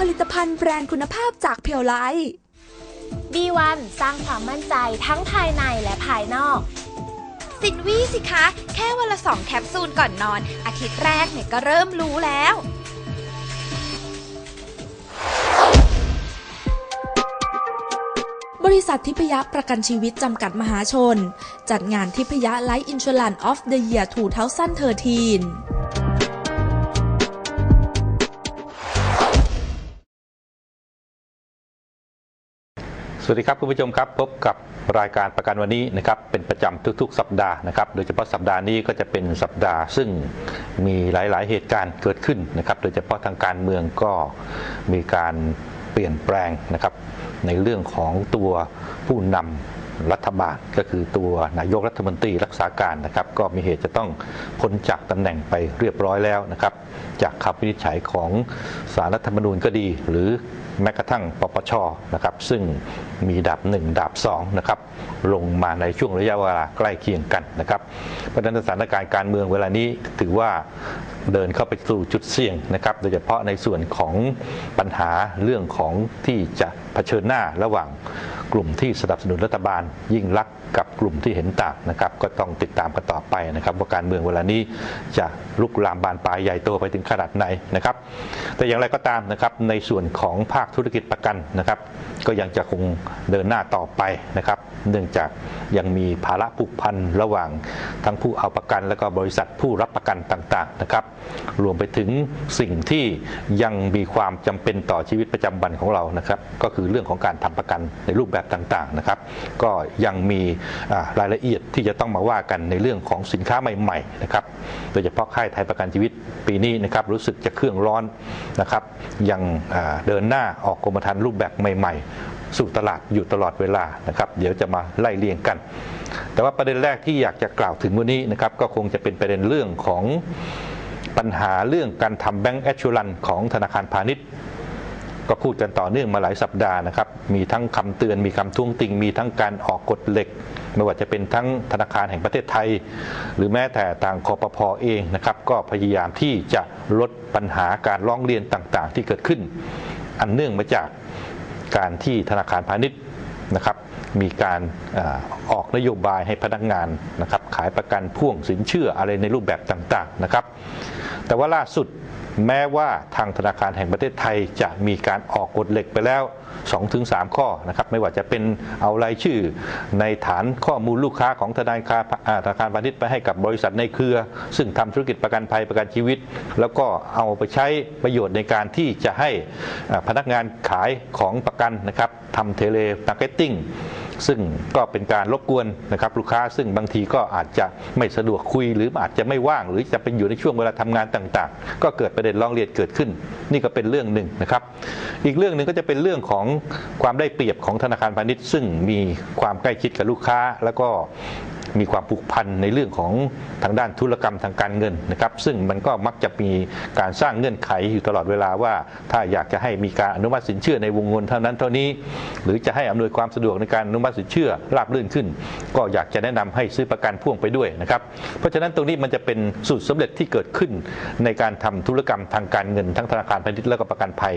ผลิตภัณฑ์แบรนด์คุณภาพจากเพียวไล B1 สร้างความมั่นใจทั้งภายในและภายนอก สินวี่สิคะ แค่วันละสองแคปซูลก่อนนอน อาทิตย์แรกเนี่ยก็เริ่มรู้แล้ว บริษัททิพยประกันชีวิตจำกัดมหาชน จัดงานทิพยไลฟ์อินช r ลันออฟเดอะเยียร์2013 สวัสดีครับคุณผู้ชมครับพบกับรายการประกันวันนี้นะครับเป็นประจำทุกๆ สัปดาห์นะครับโดยเฉพาะสัปดาห์นี้ก็จะเป็นสัปดาห์ ซึ่งมีหลายๆ เหตุการณ์เกิดขึ้นนะครับโดยเฉพาะทางการเมืองก็มีการเปลี่ยนแปลงนะครับในเรื่องของตัวผู้นำ รัฐบาลก็คือตัวนายกรัฐมนตรีรักษาการนะครับ ก็มีเหตุจะต้องพ้นจากตำแหน่งไปเรียบร้อยแล้วนะครับ จากคำวินิจฉัยของสารรัฐธรรมนูญก็ดี หรือแม้กระทั่งปปชนะครับ ซึ่งมีดาบหนึ่งดาบสองนะครับลงมาในช่วงระยะเวลาใกล้เคียงกันนะครับเพราะฉะนั้นสถานการณ์การเมืองเวลานี้ถือว่าเดินเข้าไปสู่จุดเสี่ยงนะครับ โดยเฉพาะในส่วนของปัญหาเรื่องของที่จะเผชิญหน้าระหว่างกลุ่มที่สนับสนุนรัฐบาลยิ่งรักกับกลุ่มที่เห็นต่างนะครับ ก็ต้องติดตามกันต่อไปนะครับ ว่าการเมืองเวลานี้จะลุกลามบานปลายใหญ่โตไปถึงขนาดไหนนะครับ แต่อย่างไรก็ตามนะครับในส่วนของภาคธุรกิจประกันนะครับ ก็ยังจะคงเดินหน้าต่อไปนะครับ เนื่องจากยังมีภาระผูกพันระหว่างทั้งผู้เอาประกัน และก็บริษัทผู้รับประกันต่างๆนะครับ รวมไปถึงสิ่งที่ยังมีความจำเป็นต่อชีวิตประจำวันของเรานะครับ ก็คือเรื่องของการทำประกันในรูปแบบต่างๆนะครับ ก็ยังมีรายละเอียดที่จะต้องมาว่ากันในเรื่องของสินค้าใหม่ๆนะครับ โดยเฉพาะค่ายไทยประกันชีวิตปีนี้นะครับรู้สึกจะเครื่องร้อนนะครับ ยังเดินหน้าออกกรมธรรม์รูปแบบใหม่ ๆ สู่ตลาดอยู่ตลอดเวลานะครับ เดี๋ยวจะมาไล่เรียงกัน แต่ว่าประเด็นแรกที่อยากจะกล่าวถึงวันนี้นะครับ ก็คงจะเป็นประเด็นเรื่องของปัญหาเรื่องการทำแบงก์แอชชูรันของธนาคารพาณิชย์ก็พูดกันต่อเนื่องมาหลายสัปดาห์นะครับ มีทั้งคำเตือน มีคำท้วงติง มีทั้งการออกกฎเหล็ก ไม่ว่าจะเป็นทั้งธนาคารแห่งประเทศไทย หรือแม้แต่ทางคอปพอเองนะครับ ก็พยายามที่จะลดปัญหาการร้องเรียนต่างๆ ที่เกิดขึ้น อันเนื่องมาจาก การที่ธนาคารพาณิชย์นะครับมีการอออกนโยบายให้พนักงานนะครับขายประกันพ่วงสินเชื่ออะไรในรูปแบบต่างๆนะครับ แต่ว่าล่าสุด แม้ว่าทางธนาคารแห่งประเทศไทยจะมีการออกกฎเหล็กไปแล้ว 2-3 ข้อนะครับไม่ว่าจะเป็นเอารายชื่อในฐานข้อมูลลูกค้าของธนาคารธนาคารพาณิชย์ไปให้กับบริษัทในเครือ ซึ่งทำธุรกิจประกันภัยประกันชีวิต แล้วก็เอาไปใช้ประโยชน์ในการที่จะให้พนักงานขายของประกันนะครับทำเทเลมาร์เก็ตติ้ง ซึ่งก็เป็นการรบกวนนะครับลูกค้าซึ่งบางทีก็อาจจะไม่สะดวกคุยหรืออาจจะไม่ว่าง หรือจะเป็นอยู่ในช่วงเวลาทำงานต่างๆ ก็เกิดประเด็นร้องเรียนเกิดขึ้น นี่ก็เป็นเรื่องหนึ่งนะครับ อีกเรื่องหนึ่งก็จะเป็นเรื่องของความได้เปรียบของธนาคารพาณิชย์ ซึ่งมีความใกล้ชิดกับลูกค้าแล้วก็ มีความผูกพันในเรื่องของทางด้านธุรกรรมทางการเงินนะครับ ซึ่งมันก็มักจะมีการสร้างเงื่อนไขอยู่ตลอดเวลาว่า ถ้าอยากจะให้มีการอนุมัติสินเชื่อในวงเงินเท่านั้นเท่านี้ หรือจะให้อำนวยความสะดวกในการอนุมัติสินเชื่อราบรื่นขึ้น ก็อยากจะแนะนำให้ซื้อประกันพ่วงไปด้วยนะครับ เพราะฉะนั้นตรงนี้มันจะเป็นสูตรสำเร็จที่เกิดขึ้นในการทำธุรกรรมทางการเงินทั้งธนาคารพาณิชย์และก็ประกันภัย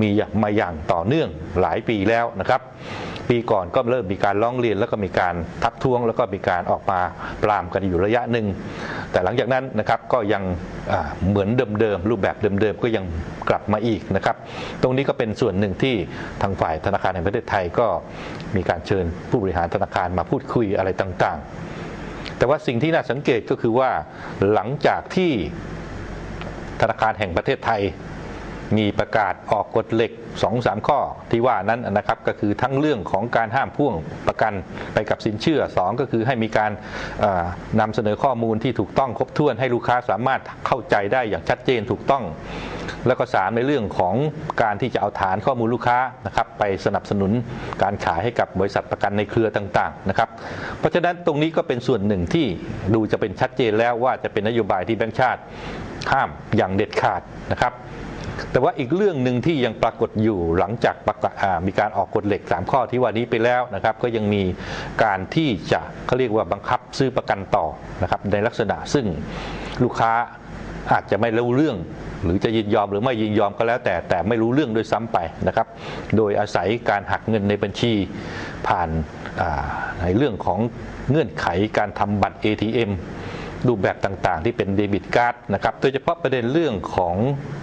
มีมาอย่างต่อเนื่องหลายปีแล้วนะครับ ปีก่อนก็เริ่มมีการร้องเรียนแล้วก็มีการทักท้วงแล้วก็มีการออกมาปรามกันอยู่ระยะหนึ่ง แต่หลังจากนั้นนะครับก็ยังเหมือนเดิมๆรูปแบบเดิมๆก็ยังกลับมาอีกนะครับ ตรงนี้ก็เป็นส่วนหนึ่งที่ทางฝ่ายธนาคารแห่งประเทศไทยก็มีการเชิญผู้บริหารธนาคารมาพูดคุยอะไรต่างๆ แต่ว่าสิ่งที่น่าสังเกตก็คือว่าหลังจากที่ธนาคารแห่งประเทศไทย มีประกาศออกกฎเหล็ก 2-3 ข้อที่ว่านั้นนะครับก็คือทั้งเรื่องของการห้ามพ่วงประกันไปกับสินเชื่อ 2 ก็คือให้มีการเอ่อนำเสนอข้อมูลที่ถูกต้องครบถ้วนให้ลูกค้าสามารถเข้าใจได้อย่างชัดเจนถูกต้อง แล้วก็สามในเรื่องของการที่จะเอาฐานข้อมูลลูกค้านะครับไปสนับสนุนการขายให้กับบริษัทประกันในเครือต่างๆนะครับเพราะฉะนั้นตรงนี้ก็เป็นส่วนหนึ่งที่ดูจะเป็นชัดเจนแล้วว่าจะเป็นนโยบายที่แบงก์ชาติห้ามอย่างเด็ดขาดนะครับ แต่ว่าอีกเรื่องหนึ่งที่ยังปรากฏอยู่หลังจากประกาศมีการออกกฎเหล็ก 3 ข้อที่ว่านี้ไปแล้วนะครับ ก็ยังมีการที่จะเขาเรียกว่าบังคับซื้อประกันต่อนะครับในลักษณะซึ่งลูกค้าอาจจะไม่รู้เรื่อง หรือจะยินยอมหรือไม่ยินยอมก็แล้ว แต่แต่ไม่รู้เรื่องด้วยซ้ำไปนะครับ โดยอาศัยการหักเงินในบัญชีผ่านในเรื่องของเงื่อนไขการทำบัตร ATM รูปแบบต่างๆ ที่เป็นเดบิตการ์ดนะครับโดยเฉพาะประเด็นเรื่องของ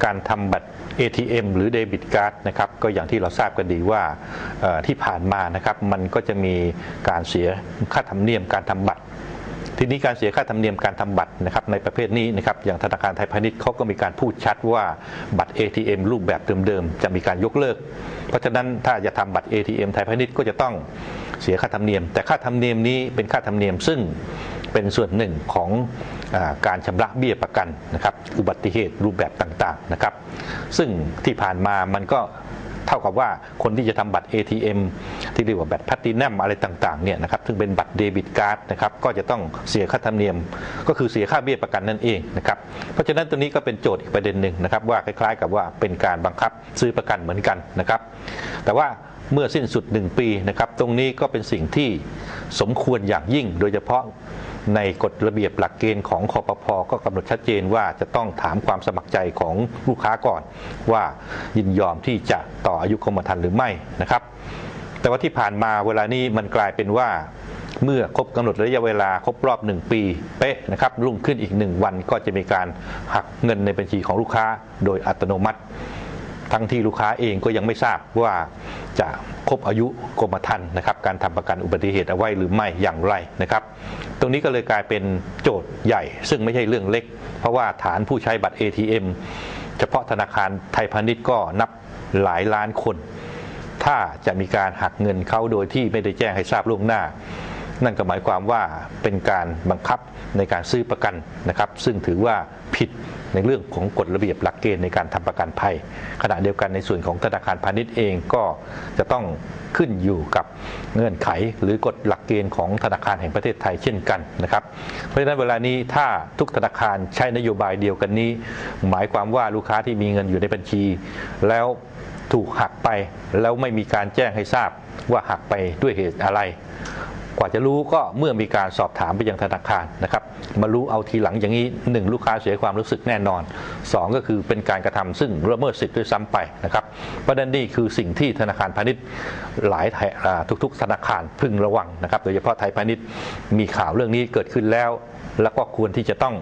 การทำบัตร ATM หรือเดบิตการ์ดนะครับก็อย่างที่เราทราบกันดีว่าที่ผ่านมานะครับมันก็จะมีการเสียค่าธรรมเนียมการทำบัตรทีนี้การเสียค่าธรรมเนียมการทำบัตรนะครับในประเภทนี้นะครับอย่างธนาคารไทยพาณิชย์เขาก็มีการพูดชัดว่าบัตร ATM รูปแบบเดิมๆจะมีการยกเลิก เพราะฉะนั้นถ้าจะทำบัตร ATM ไทยพาณิชย์ก็จะต้องเสียค่าธรรมเนียม แต่ค่าธรรมเนียมนี้เป็นค่าธรรมเนียมซึ่ง เป็นส่วนหนึ่งของอการชำระเบี้ยประกันนะครับอุบัติเหตุรูปแบบต่างๆนะครับ ซึ่งที่ผ่านมามันก็เท่ากับว่าคนที่จะทำบัตร ATM ที่เรียกว่าบัตรแพลตตินัมอะไรต่างๆเนี่ยนะครับซึ่งเป็นบัตรเดบิตการ์ดนะครับก็จะต้องเสียค่าธรรมเนียม ก็คือเสียค่าเบี้ยประกันนั่นเองนะครับเพราะฉะนั้นตัวนี้ก็เป็นโจทย์อีกประเด็นหนึ่งนะครับว่าคล้ายๆ กับว่าเป็นการบังคับซื้อประกันเหมือนกันนะครับแต่ว่าเมื่อสิ้นสุด 1 ปีนะครับ ตรงนี้ก็เป็นสิ่งที่สมควรอย่างยิ่ง โดยเฉพาะ ในกฎระเบียบหลักเกณฑ์ของคอปพอก็กำหนดชัดเจนว่าจะต้องถามความสมัครใจของลูกค้าก่อน ว่ายินยอมที่จะต่ออายุกรมธรรม์หรือไม่นะครับ แต่ว่าที่ผ่านมาเวลานี้มันกลายเป็นว่าเมื่อครบกำหนดระยะเวลาครบรอบ 1 ปีเป๊ะนะครับรุ่งขึ้นอีก 1 วันก็จะมีการหักเงินในบัญชีของลูกค้าโดยอัตโนมัติ ทั้งที่ลูกค้าเองก็ยังไม่ทราบว่าจะครบอายุกรมธรรม์นะครับการทำประกันอุบัติเหตุเอาไว้หรือไม่อย่างไรนะครับ ตรงนี้ก็เลยกลายเป็นโจทย์ใหญ่ ซึ่งไม่ใช่เรื่องเล็ก เพราะว่าฐานผู้ใช้บัตร ATM เฉพาะธนาคารไทยพาณิชย์ก็นับหลายล้านคน ถ้าจะมีการหักเงินเขาโดยที่ไม่ได้แจ้งให้ทราบล่วงหน้า นั่นก็หมายความว่าเป็นการบังคับในการซื้อประกันนะครับ ซึ่งถือว่าผิด ในเรื่องของกฎระเบียบหลักเกณฑ์ในการทำประกันภัย ขณะเดียวกันในส่วนของธนาคารพาณิชย์เองก็จะต้องขึ้นอยู่กับเงื่อนไขหรือกฎหลักเกณฑ์ของธนาคารแห่งประเทศไทยเช่นกันนะครับ เพราะฉะนั้นเวลานี้ถ้าทุกธนาคารใช้นโยบายเดียวกันนี้ หมายความว่าลูกค้าที่มีเงินอยู่ในบัญชี แล้วถูกหักไปแล้วไม่มีการแจ้งให้ทราบว่าหักไปด้วยเหตุอะไร กว่าจะรู้ก็เมื่อมีการสอบถามไปยังธนาคารนะครับ มารู้เอาทีหลังอย่างนี้หนึ่งลูกค้าเสียความรู้สึกแน่นอนสองก็คือเป็นการกระทำซึ่งละเมิดสิทธิ์ด้วยซ้ำไปนะครับประเด็นนี้คือสิ่งที่ธนาคารพาณิชย์หลายทุก ๆ ธนาคารพึงระวังนะครับ โดยเฉพาะไทยพาณิชย์มีข่าวเรื่องนี้เกิดขึ้นแล้ว แล้วก็ควรที่จะต้อง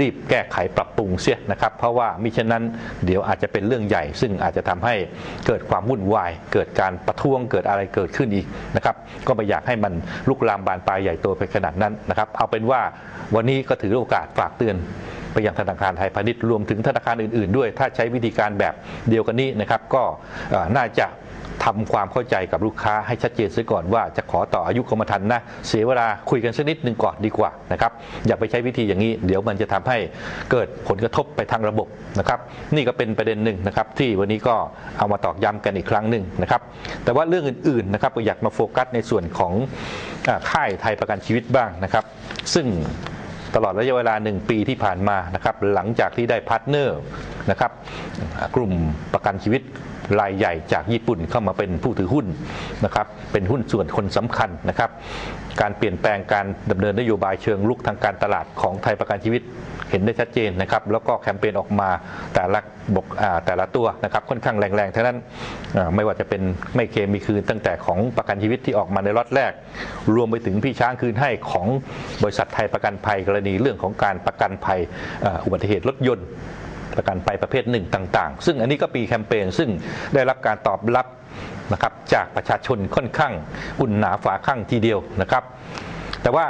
รีบแก้ไขปรับปรุงเสียนะครับ เพราะว่ามิฉะนั้นเดี๋ยวอาจจะเป็นเรื่องใหญ่ ซึ่งอาจจะทำให้เกิดความวุ่นวาย เกิดการประท้วงเกิดอะไรเกิดขึ้นอีกนะครับก็ไม่อยากให้มันลุกลามบานปลายใหญ่โตไปขนาดนั้นนะครับ เอาเป็นว่าวันนี้ก็ถือโอกาสฝากเตือนไปยังธนาคารไทยพาณิชย์รวมถึงธนาคารอื่นๆ ด้วย ถ้าใช้วิธีการแบบเดียวกันนี้นะครับ ก็น่าจะ ทำความเข้าใจกับลูกค้าให้ชัดเจนเสียก่อนว่าจะขอต่ออายุกรมธรรม์นะ เสียเวลาคุยกันสักนิดหนึ่งก่อนดีกว่านะครับอย่าไปใช้วิธีอย่างนี้ เดี๋ยวมันจะทำให้เกิดผลกระทบไปทางระบบนะครับ นี่ก็เป็นประเด็นหนึ่งนะครับ ที่วันนี้ก็เอามาตอกย้ำกันอีกครั้งหนึ่งนะครับ แต่ว่าเรื่องอื่นๆนะครับก็อยากมาโฟกัสในส่วนของค่ายไทยประกันชีวิตบ้างนะครับ ซึ่งตลอดระยะเวลา 1 ปีที่ผ่านมานะครับหลังจากที่ได้พาร์ทเนอร์นะครับกลุ่มประกันชีวิต รายใหญ่จากญี่ปุ่นเข้ามาเป็นผู้ถือหุ้นนะครับเป็นหุ้นส่วนคนสำคัญนะครับ การเปลี่ยนแปลงการดำเนินนโยบายเชิงลุกทางการตลาดของไทยประกันชีวิตเห็นได้ชัดเจนนะครับ แล้วก็แคมเปญออกมาแต่ละบกอ่าแต่ละตัวนะครับค่อนข้างแรงๆทั้งนั้นไม่ว่าจะเป็นไม่เคลมีคืนตั้งแต่ของประกันชีวิตที่ออกมาในล็อตแรก รวมไปถึงพี่ช้างคืนให้ของบริษัทไทยประกันภัยกรณีเรื่องของการประกันภัยอุบัติเหตุรถยนต์ ประกันภัยประเภทหนึ่งต่าง ๆ ซึ่งอันนี้ก็ปีแคมเปญซึ่งได้รับการตอบรับนะครับจากประชาชนค่อนข้างอุ่นหนาฝาข้างทีเดียวนะครับ แต่ว่า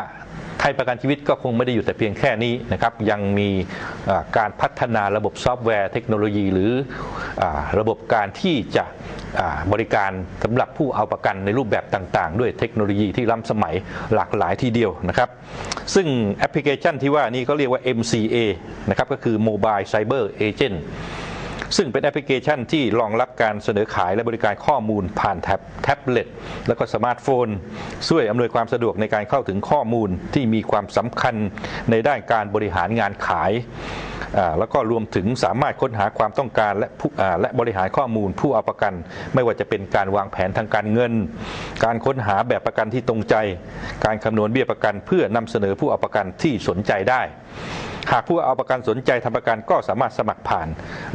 ไทยประกันชีวิตก็คงไม่ได้อยู่แต่เพียงแค่นี้นะครับ ยังมีการพัฒนาระบบซอฟต์แวร์เทคโนโลยี หรืออระบบการที่จะ บริการสำหรับผู้เอาประกันในรูปแบบต่าง ๆ ด้วยเทคโนโลยีที่ล้ำสมัยหลากหลายทีเดียวนะครับ ซึ่งแอปพลิเคชันที่ว่านี้เขาเรียกว่า MCA นะครับก็คือ Mobile Cyber Agent ซึ่งเป็นแอปพลิเคชันที่รองรับการเสนอขายและบริการข้อมูลผ่านแท็บแท็บเล็ตแล้วก็สมาร์ทโฟน ช่วยอำนวยความสะดวกในการเข้าถึงข้อมูลที่มีความสำคัญในด้านการบริหารงานขาย แล้วก็รวมถึงสามารถค้นหาความต้องการและและบริหารข้อมูลผู้เอาประกัน ไม่ว่าจะเป็นการวางแผนทางการเงิน การค้นหาแบบประกันที่ตรงใจ การคำนวณเบี้ยประกัน เพื่อนำเสนอผู้เอาประกันที่สนใจได้ หากผู้เอาประกันสนใจทำประกันก็สามารถสมัครผ่าน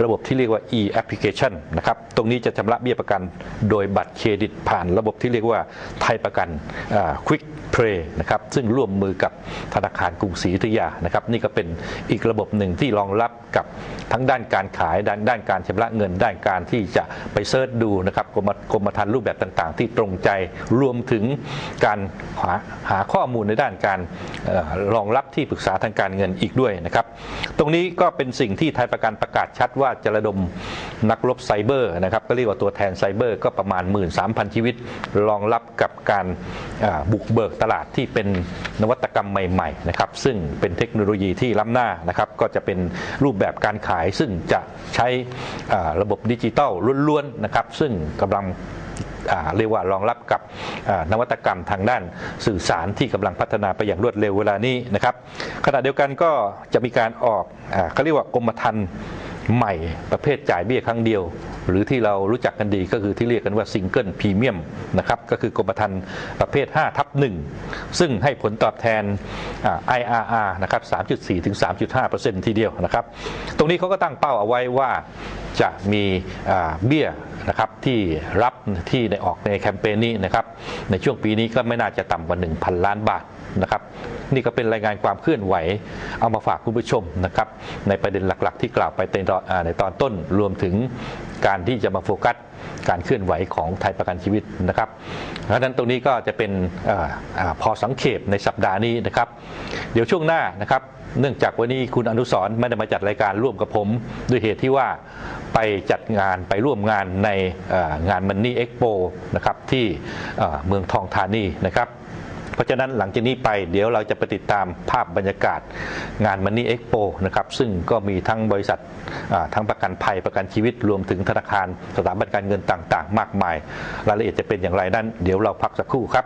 ระบบที่เรียกว่า e-application นะครับ ตรงนี้จะชำระเบี้ยประกัน โดยบัตรเครดิตผ่านระบบที่เรียกว่าไทยประกัน Quick Pay นะครับซึ่งร่วมมือกับธนาคารกรุงศรีอยุธยานะครับนี่ก็เป็นอีกระบบหนึ่งที่รองรับกับทั้งด้านการขายด้านด้านการชำระเงินด้านการที่จะไปเซิร์ชดูนะครับกรมกรมธรรม์รูปแบบต่างๆ ที่ตรงใจรวมถึงการหาหาข้อมูลในด้านการออรองรับที่ปรึกษาทางการเงินอีกด้วยนะครับ ตรงนี้ก็เป็นสิ่งที่ไทยประกันประกาศชัดว่าจะระดมนักรบไซเบอร์นะครับก็เรียกว่าตัวแทนไซเบอร์ก็ประมาณ 13,000 ชีวิต รองรับกับการบุกเบิกตลาดที่เป็นนวัตกรรมใหม่ๆนะครับซึ่งเป็นเทคโนโลยีที่ล้ำหน้านะครับก็จะเป็นรูปแบบการขายซึ่งจะใช้ระบบดิจิตอลล้วนๆนะครับซึ่งกำลัง เรียกว่ารองรับกับนวัตกรรมทางด้านสื่อสารที่กำลังพัฒนาไปอย่างรวดเร็วเวลานี้นะครับขณะเดียวกันก็จะมีการออกเขาเรียกว่ากรมธรรม์ใหม่ประเภทจ่ายเบี้ยครั้งเดียว หรือที่เรารู้จักกันดีก็คือที่เรียกกันว่าซิงเกิลพรีเมียมนะครับก็คือกรมธรรม์ประเภท 5 ทับ 1 ซึ่งให้ผลตอบแทนอ่า IRR นะครับ 3.4 ถึง 3.5%ทีเดียวนะครับ ตรงนี้เขาก็ตั้งเป้าเอาไว้ว่าจะมีอ่าเบี้ยนะครับที่รับที่ในออกในแคมเปญนี้นะครับในช่วงปีนี้ก็ไม่น่าจะต่ำกว่า 1,000 ล้านบาทนะครับนี่ก็เป็นรายงานความเคลื่อนไหว เอามาฝากคุณผู้ชมนะครับในประเด็นหลักๆ ที่กล่าวไปในตอนต้นรวมถึง การที่จะมาโฟกัสการเคลื่อนไหวของไทยประกันชีวิตนะครับเพราะฉะนั้นตรงนี้ก็จะเป็นออพอสังเขปในสัปดาห์นี้นะครับ เดี๋ยวช่วงหน้านะครับ เนื่องจากวันนี้คุณอนุสรไม่ได้มาจัดรายการร่วมกับผม ด้วยเหตุที่ว่าไปจัดงานไปร่วมงานในงานมันนี่เอ็กโปนะครับที่เมืองทองธานีนะครับ ราะฉะนั้นหลังจากนี้ไปเดี๋ยวเราจะไปติดตามภาพบรรยากาศงานมันนี่เอ็กโปนะครับซึ่งก็มีทั้งบริษัททั้งประกันภัยประกันชีวิตรวมถึงธนาคารสถาบันการเงินต่าง ๆ มากมาย รายละเอียดจะเป็นอย่างไรนั้น เดี๋ยวเราพักสักครู่ครับ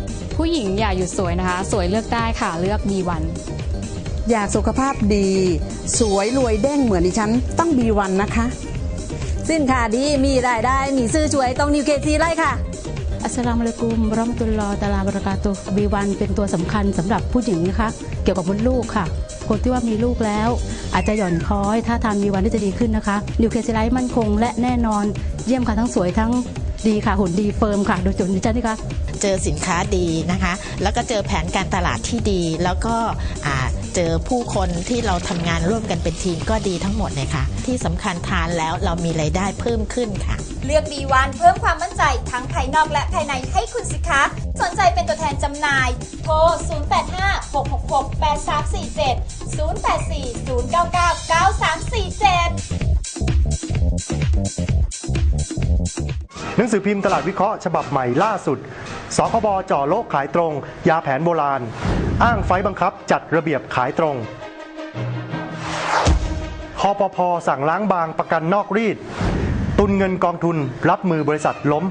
ผู้หญิงอย่าหยุดสวยนะคะ สวยเลือกได้ค่ะเลือก B1 อยากสุขภาพดี สวยรวยเด้งเหมือนดิฉันต้องบีวันนะคะ สินค้าดีมีรายได้มีซื้อช่วยต้องนิวเคซีไล่ค่ะอัสสลามุอะลัยกุมบะเราะมะตุลลอฮ์ตะอาลาบะเราะกาตุฮ์ B1 เป็นตัวสำคัญสำหรับผู้หญิงนะคะ เกี่ยวกับมดลูกค่ะ คนที่ว่ามีลูกแล้ว อาจจะหย่อนคล้อย ถ้าทาน B1 ได้จะดีขึ้นนะคะนิวเคลีไลท์มั่นคงและแน่นอนเยี่ยมค่ะทั้งสวยทั้งดีค่ะหุ่นดีเฟิร์มค่ะโดยจุดนี้จ้านี่คะ เจอสินค้าดีนะคะ แล้วก็เจอแผนการตลาดที่ดี แล้วก็เจอผู้คนที่เราทำงานร่วมกันเป็นทีมก็ดีทั้งหมดเลยค่ะ ที่สำคัญทานแล้วเรามีไรายได้เพิ่มขึ้นค่ะ เลือก B1 เพิ่มความมั่นใจทั้งภายนอกและภายในให้คุณสิคะ สนใจเป็นตัวแทนจำหน่าย โทร 0856668347 0840999347 หนังสือพิมพ์ตลาดวิเคราะห์ฉบับใหม่ล่าสุด สคบจ่อโลกขายตรง ยาแผนโบราณ อ้างไฟบังคับจัดระเบียบขายตรงคอปพสั่งล้างบางประกันนอกรีด ตุนเงินกองทุนรับมือบริษัทล้ม